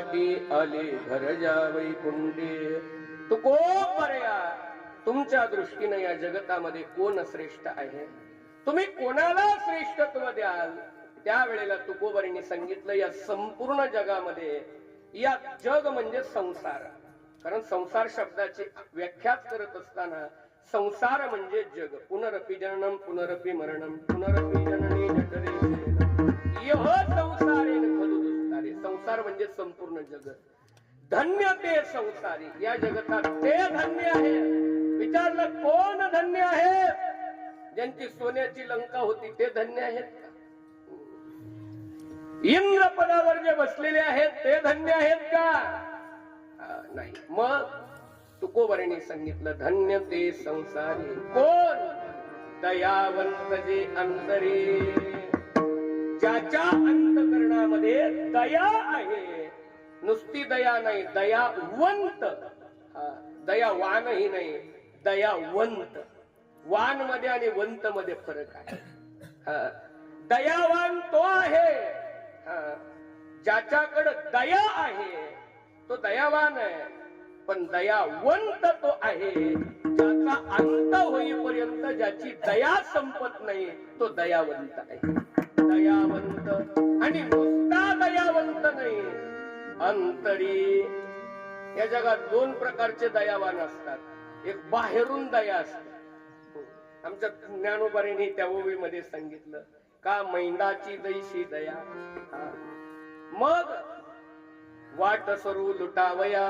साठी आले घर वैकुंठे कुंडे. तुको पर्या तुमच्या दृष्टीने या जगतामध्ये कोण श्रेष्ठ आहे? तुम्ही कोणाला श्रेष्ठत्व द्याल? त्यावेळेला तुकोबरीने सांगितलं या संपूर्ण जगामध्ये या जग म्हणजे संसार. कारण संसार शब्दाची व्याख्याच करत असताना संसार म्हणजे जग. पुनरपी जननम पुनरपी मरणम पुनरपी जननी जठरे. यह संसार संसार म्हणजे संपूर्ण जगत. धन्य ते संसारी. या जगतात ते धन्य आहे. विचारलं कोण धन्य आहे? ज्यांची सोन्याची लंका होती ते धन्य आहेत इंद्र पदावर जे बसलेले आहेत ते धन्य आहेत का? नाही. मग तुकोबरेने सांगितलं धन्य ते संसारी. कोण? दयावंत जे अंतरी. ज्याच्या अंतकरणामध्ये दया आहे. नुसती दया नाही दयावंत. दयावानही नाही दयावंत. वानमध्ये आणि वंत मध्ये फरक आहे. दयावान तो आहे. ज्याच्याकडे दया आहे तो दयावान आहे. पण दयावंत तो आहे. ज्याचा अंत होईपर्यंत ज्याची दया संपत नाही तो दयावंत आहे. दयावंत आणि नुसता दयावंत नाही. अंतरी या जगात दोन प्रकारचे दयावान असतात. एक बाहेरून दया असते. आमच्या ज्ञानोबारीने त्या ओवीमध्ये सांगितलं का मैंदाची दैशी दया? मग वाट सरू लुटावया.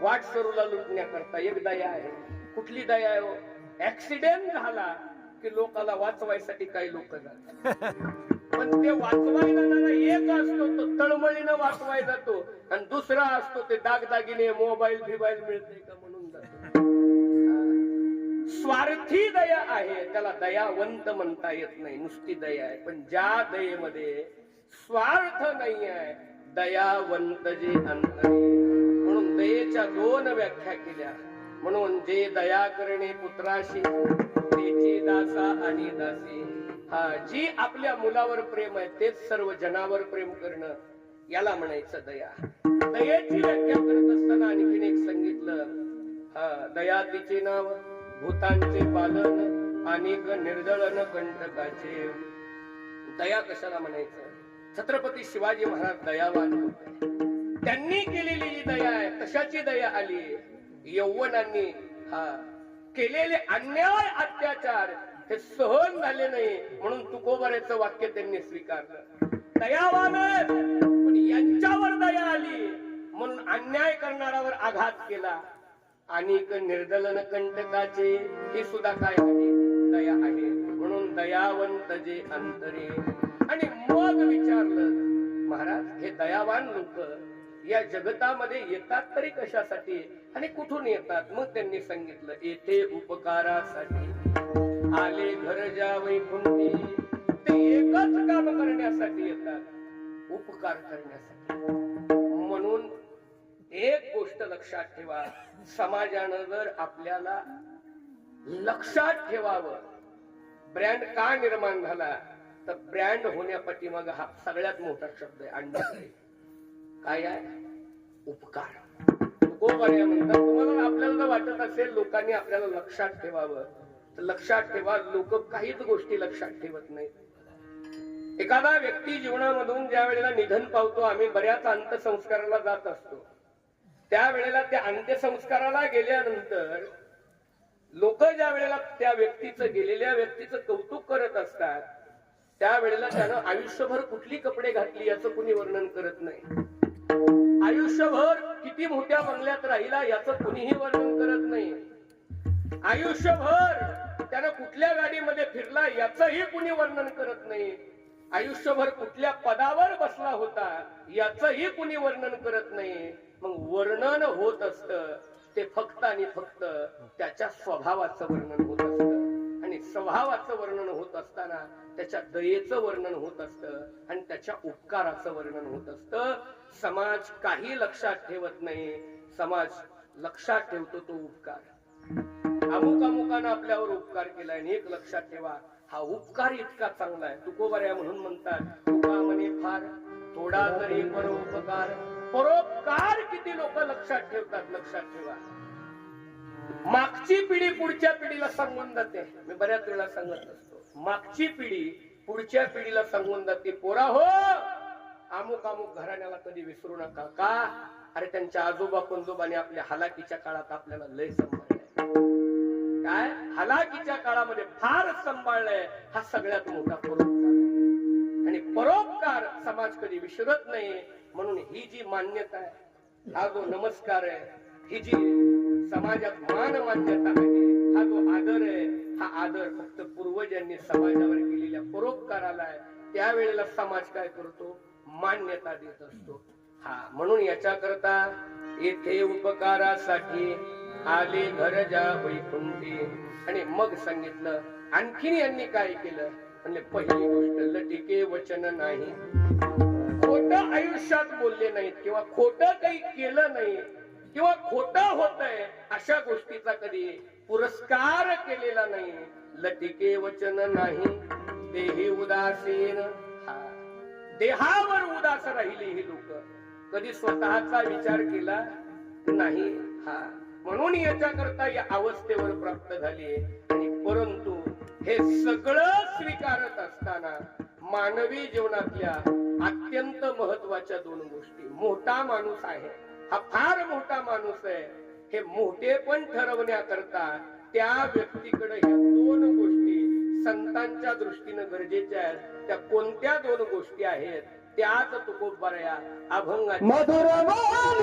वाट सरूला लुटण्याकरता एक दया आहे. कुठली दया आहे हो? ऍक्सिडेंट झाला. की लोकाला वाचवायसाठी काही लोक जातात. पण ते वाचवायला जाणारा एक असतो तो तळमळीनं वाचवाय जातो. आणि दुसरा असतो ते दागदागिने मोबाईल फिबाईल मिळते का म्हणून जातो. स्वार्थी दया आहे त्याला दयावंत म्हणता येत नाही. नुसती दया आहे. पण ज्या दयेमध्ये स्वार्थ नाही आहे दयावंत जे अंतरे. म्हणून दयेच्या दोन व्याख्या केल्या. म्हणून जे दया करणे पुत्राशी दासा आणि दासी हा जी आपल्या मुलावर प्रेम आहे तेच सर्व जनावर प्रेम करणं याला म्हणायचं दया. दयेची व्याख्या करत असताना आणखीन एक सांगितलं हा दया तिचे नाव भूतांचे पालन आणि निर्दळन कंटकाचे. दया कशाला म्हणायचं? छत्रपती शिवाजी महाराज दयावान होते. त्यांनी केलेली जी दया आहे कशाची दया आली. यौवनांनी हा केलेले अन्याय अत्याचार हे सहन झाले नाही म्हणून तुकोबऱ्याचं वाक्य त्यांनी स्वीकारलं. दयावान पण यांच्यावर दया आली म्हणून अन्याय करणाऱ्यावर आघात केला. आणि निर्दलन कंटकाचे हे सुद्धा काय आहे? दया आहे. म्हणून दयावंत जे अंतरे. आणि मग विचारलं महाराज हे दयावान लोक या जगतामध्ये येतात तरी कशासाठी? आणि कुठून येतात? मग त्यांनी सांगितलं येथे उपकारासाठी. आले घर जावई कुंडी ते एकच काम करण्यासाठी येतात. उपकार करण्यासाठी. म्हणून एक गोष्ट लक्षात ठेवा समाजानं जर आपल्याला लक्षात ठेवावं ब्रँड का निर्माण झाला तर ब्रँड होण्यापाठीमाग हा सगळ्यात मोठा शब्द आहे आणखी काय आहे? उपकार. उपकार म्हणतात. तुम्हाला आपल्याला वाटत असेल लोकांनी आपल्याला लक्षात ठेवावं तर लक्षात ठेवा. लोक काहीच गोष्टी लक्षात ठेवत नाहीत. एखादा व्यक्ती जीवनामधून ज्या वेळेला निधन पावतो आम्ही बऱ्याच अंत्यसंस्काराला जात असतो. त्यावेळेला त्या अंत्यसंस्काराला गेल्यानंतर लोक ज्या वेळेला त्या व्यक्तीचं गेलेल्या व्यक्तीचं कौतुक करत असतात त्यावेळेला त्यानं आयुष्यभर कुठली कपडे घातली याचं कुणी वर्णन करत नाही. आयुष्यभर किती मोठ्या बंगल्यात राहिला याचं कुणीही वर्णन करत नाही. आयुष्यभर त्यानं कुठल्या गाडीमध्ये फिरला याचंही कुणी वर्णन करत नाही. आयुष्यभर कुठल्या पदावर बसला होता याचही कुणी वर्णन करत नाही. मग वर्णन होत असत ते फक्त आणि फक्त त्याच्या स्वभावाचं वर्णन होत असत स्वभावाचं वर्णन होत असताना त्याच्या दयेचं वर्णन होत असतं आणि त्याच्या उपकाराचं वर्णन होत असत. समाज काही लक्षात ठेवत नाही. समाज लक्षात ठेवतो तो उपकार. अमुक अमुकानं आपल्यावर उपकार केलाय आणि एक लक्षात ठेवा हा उपकार इतका चांगला आहे. तुकोबऱ्या म्हणून म्हणतात तुका म्हणे फार थोडा तरी परोपकार परोपकार किती लोक लक्षात ठेवतात? लक्षात ठेवा. मागची पिढी पुढच्या पिढीला सांगून जाते. मी बऱ्याच वेळा सांगत असतो. मागची पिढी पुढच्या पिढीला सांगून जाते पोरा हो अमुक अमुक घराण्याला कधी विसरू नका का? अरे त्यांच्या आजोबा कोंजोबाने आपल्या हलाकीच्या काळात आपल्याला लय सांभाळलंय. काय? हलाकीच्या काळामध्ये फार सांभाळलंय हा सगळ्यात मोठा परोपकार आणि परोपकार समाज कधी विसरत नाही म्हणून ही जी मान्यता आहे हा जो नमस्कार आहे ही जी समाजात मान मान्यता आहे. हा जो आदर आहे हा आदर फक्त पूर्वजांनी समाजावर केलेल्या परोपकाराला आहे. त्यावेळेला समाज काय करतो? मान्यता देत असतो. हा म्हणून याच्या करता येथे उपकारासाठी आले घर जा वैकुंठी. आणि मग सांगितलं आणखीन यांनी काय केलं? म्हणजे पहिली गोष्ट लटिके वचन नाही. खोट आयुष्यात बोलले नाहीत किंवा खोट काही केलं नाही. किंवा खोट होत आहे अशा गोष्टीचा कधी पुरस्कार केलेला नाही. लटिके वचन नाही देही उदासीन. देहावर उदास राहिली ही लोक. कधी स्वतःचा विचार केला नाही. हा. म्हणून याच्याकरता या अवस्थेवर प्राप्त झाली आणि परंतु हे सगळं स्वीकारत असताना मानवी जीवनातल्या अत्यंत महत्त्वाच्या दोन गोष्टी. मोठा माणूस आहे. हा फार मोठा माणूस आहे. हे मोठे पण ठरवण्याकरता त्या व्यक्तीकडे ह्या दोन गोष्टी संतांच्या दृष्टीनं गरजेच्या आहेत. त्या कोणत्या दोन गोष्टी आहेत त्याच तुकोबऱ्या अभंगाच्या मधुर मधुर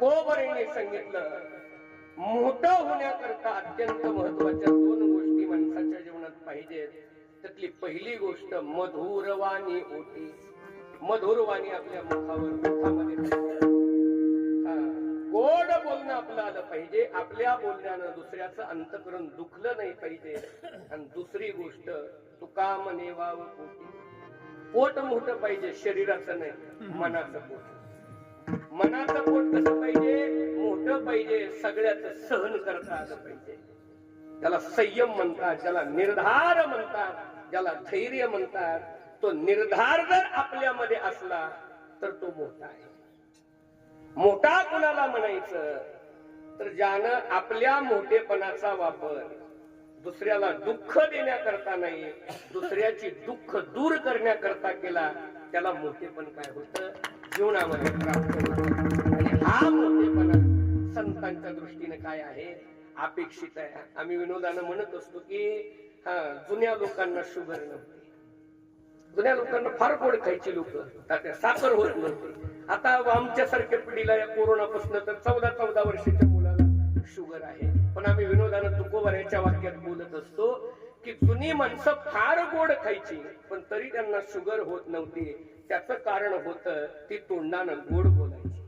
तुकोबरीने सांगितलं मोठं होण्याकरता अत्यंत महत्त्वाच्या दोन गोष्टी माणसाच्या जीवनात पाहिजेत. त्यातली पहिली गोष्ट मधुरवाणी होती. मधुरवाणी आपल्या मुखावर मुखामध्ये गोड बोलणं आपलं आलं पाहिजे. आपल्या बोलण्यानं दुसऱ्याचं अंतकरण दुखलं नाही पाहिजे. आणि दुसरी गोष्ट तुका म्हणे पोटी. पोट मोठं पाहिजे शरीराचं नाही मनाचं पोट. मनाचं पोट कसं पाहिजे? मोठं पाहिजे. सगळ्याच सहन करता आलं पाहिजे. त्याला संयम म्हणतात ज्याला निर्धार म्हणतात ज्याला धैर्य म्हणतात. तो निर्धार जर आपल्यामध्ये असला तर तो मोठा आहे. मोठा कुणाला म्हणायचं? तर ज्यानं आपल्या मोठेपणाचा वापर दुसऱ्याला दुःख देण्याकरता नाही दुसऱ्याची दुःख दूर करण्याकरता केला त्याला मोठेपण काय होतं? जीवनामध्ये प्राप्त होतं. आणि हा मोठेपणा संतांच्या दृष्टीने काय आहे? अपेक्षित आहे. आम्ही विनोदानं म्हणत असतो की हा जुन्या लोकांना शुगर नव्हती. जुन्या लोकांना फार गोड खायची लोक साखर होत नव्हती. आता आमच्या सारख्या पिढीला या कोरोनापासून तर चौदा चौदा वर्षाच्या मुलाला शुगर आहे. पण आम्ही विनोदानं तुकोबर याच्या वाक्यात बोलत असतो की जुनी माणसं फार गोड खायची पण तरी त्यांना शुगर होत नव्हती. त्याच कारण होत ती तोंडानं गोड बोलायची.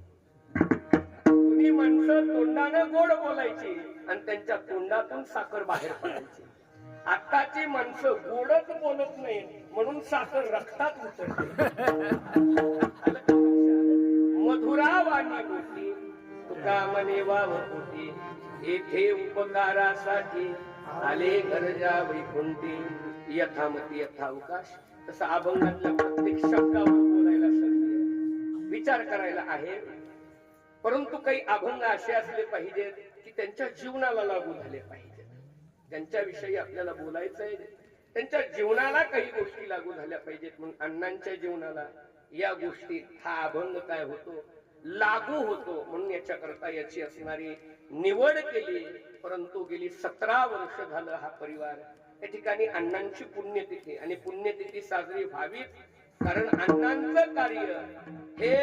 जुनी माणसं तोंडानं गोड बोलायची आणि त्यांच्या तोंडातून साखर बाहेर पडायची. आताची माणसं गोडच बोलत नाही म्हणून साखर रक्तात उतरते. मधुरा वाणी होती तुका मने वाव होती येथे उपकारासाठी. आले गरजा वैकुंठी यथामती यथावकाश. तसं अभंगातल्या प्रत्येक शब्दावर बोलायला संधी आहे. विचार करायला आहे. परंतु काही अभंग असे असले पाहिजेत की त्यांच्या जीवनाला लागू झाले पाहिजेत त्यांच्याविषयी आपल्याला बोलायचं आहे त्यांच्या जीवनाला काही गोष्टी लागू झाल्या पाहिजेत. म्हणून अण्णांच्या जीवनाला या गोष्टी हा अभंग काय होतो? लागू होतो म्हणून याच्याकरता याची असणारी निवड केली. परंतु गेली सतरा वर्ष झालं हा परिवार. या ठिकाणी अण्णांची पुण्यतिथी आणि पुण्यतिथी साजरी व्हावी. कारण अण्णांचं कार्य हे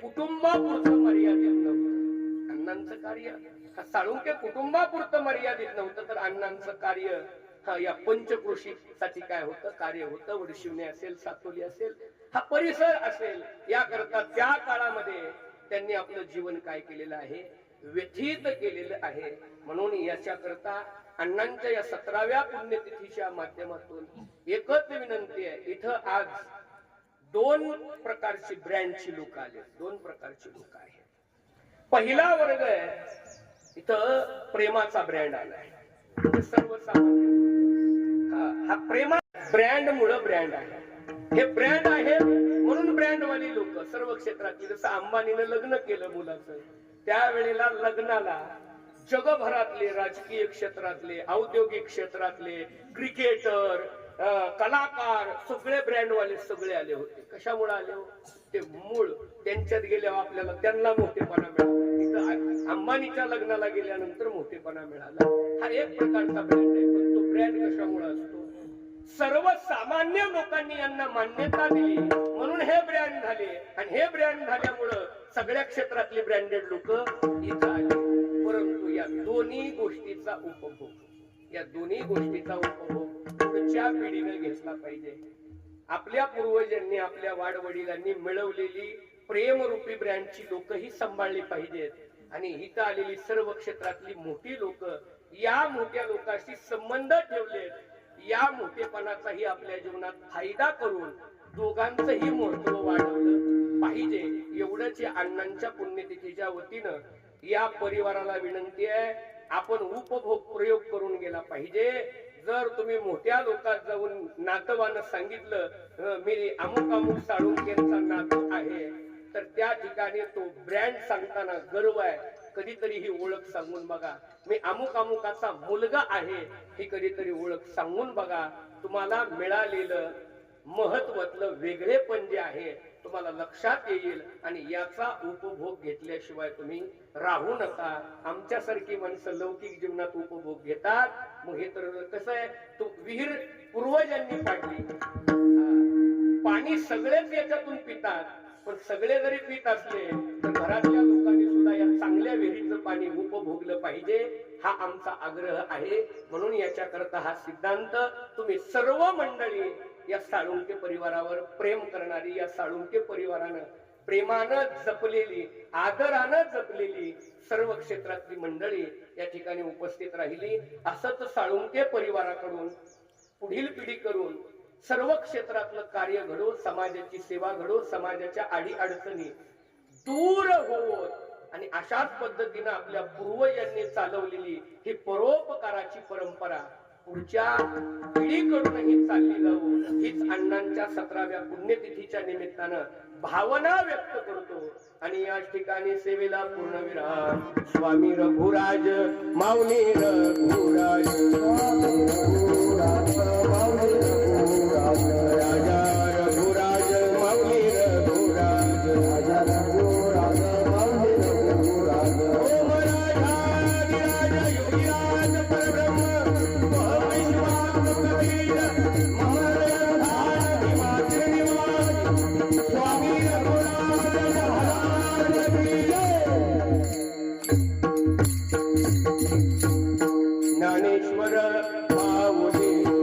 कुटुंबापुरतं मर्यादित नव्हतं. अण्णांचं कार्य हा साळुंक्य कुटुंबापुरतं मर्यादित नव्हतं. तर अण्णांचं कार्य हा या पंचकृषीसाठी काय होतं? कार्य होतं. वडशिवणे असेल सातोली असेल. हा परिसर असेल. याकरता त्या काळामध्ये त्यांनी आपलं जीवन काय केलेलं आहे? व्यथित केलेलं आहे. म्हणून याच्याकरता अण्णांच्या या सतराव्या पुण्यतिथीच्या माध्यमातून एकच विनंती आहे. इथं आज दोन प्रकारची ब्रँडची लोक आले दोन प्रकारची लोक आहेत. पहिला वर्ग आहे. इथं प्रेमाचा ब्रँड आलाय. म्हणजे सर्वसामान्य हा प्रेमा ब्रँड मुळे ब्रँड आहे. हे ब्रँड आहे. म्हणून ब्रँडवाली लोक सर्व क्षेत्रातली जसं अंबानीनं लग्न केलं मुलाचं त्यावेळेला लग्नाला जगभरातले राजकीय क्षेत्रातले औद्योगिक क्षेत्रातले क्रिकेटर कलाकार सगळे ब्रँड वाले सगळे आले होते. कशामुळे आले हो? ते मूळ त्यांच्यात गेल्यावर आपल्याला त्यांना मोठेपणा मिळाला. अंबानीच्या लग्नाला गेल्यानंतर मोठेपणा मिळाला. हा एक प्रकारचा ब्रँड आहे. पण तो ब्रँड कशामुळे असतो? सर्वसामान्य लोकांनी यांना मान्यता दिली. म्हणून हे ब्रँड झाले. आणि हे ब्रँड झाल्यामुळं सगळ्या क्षेत्रातले ब्रँडेड लोक इथं आले. परंतु या दोन्ही गोष्टीचा उपभोग या दोन्ही गोष्टीचा उपभोग पुढच्या पिढीने घेतला पाहिजे. आपल्या पूर्वजांनी आपल्या वाडवडिलांनी मिळवलेली प्रेमरूपी ब्रँडची लोक ही सांभाळली पाहिजेत. आणि इथं आलेली सर्व क्षेत्रातली मोठी लोक या मोठ्या लोकांशी संबंध ठेवलेत. या मोठेपणाचाही आपल्या जीवनात फायदा करून दोघांचंही महत्त्व वाढवलं पाहिजे एवढंच अण्णांच्या पुण्यतिथीच्या वतीनं या परिवाराला विनंती आहे. आपण उपभोग प्रयोग करून गेला पाहिजे. जर तुम्ही मोठ्या लोकात जाऊन नातवानं सांगितलं मी अमुक अमुक साळुंकेचा नातू आहे तर त्या ठिकाणी तो ब्रँड सांगताना गर्व आहे. कधीतरी ही ओळख सांगून बघा. मी अमुक अमुकाचा मुलगा आहे ही कधीतरी ओळख सांगून बघा. तुम्हाला मिळालेलं महत्वातलं वेगळेपण जे आहे तुम्हाला लक्षात येईल आणि याचा उपभोग घेतल्याशिवाय तुम्ही राहू नका. आमच्यासारखी माणसं लौकिक जीवनात उपभोग घेतात. मग हे तर कसं आहे? तो विहीर पूर्वजांनी पाडली. पाणी सगळेच याच्यातून पितात. पण सगळे जरी पित असले तर घरातल्या लोकांनी भोगलं पाहिजे हा आमचा आग्रह आहे. म्हणून याच्याकरता हा सिद्धांत तुम्ही सर्व मंडळी या साळुंके परिवारावर प्रेम करणारी या साळुंके परिवारानं प्रेमानं जपलेली आदरानं जपलेली सर्व क्षेत्रातली मंडळी या ठिकाणी उपस्थित राहिली. असंच साळुंके परिवाराकडून पुढील पिढी करून सर्व क्षेत्रातलं कार्य घडो समाजाची सेवा घडो समाजाच्या आडी अडचणी दूर होत आणि अशाच पद्धतीनं आपल्या पूर्वजांनी चालवलेली ही परोपकाराची परंपरा पुढच्या पिढीकडूनही चालली जाऊ हीच अण्णांच्या सतराव्या पुण्यतिथीच्या निमित्तानं भावना व्यक्त करतो. आणि या ठिकाणी सेवेला पूर्णविराम. स्वामी रघुराज माऊली रघुराज. I would hear.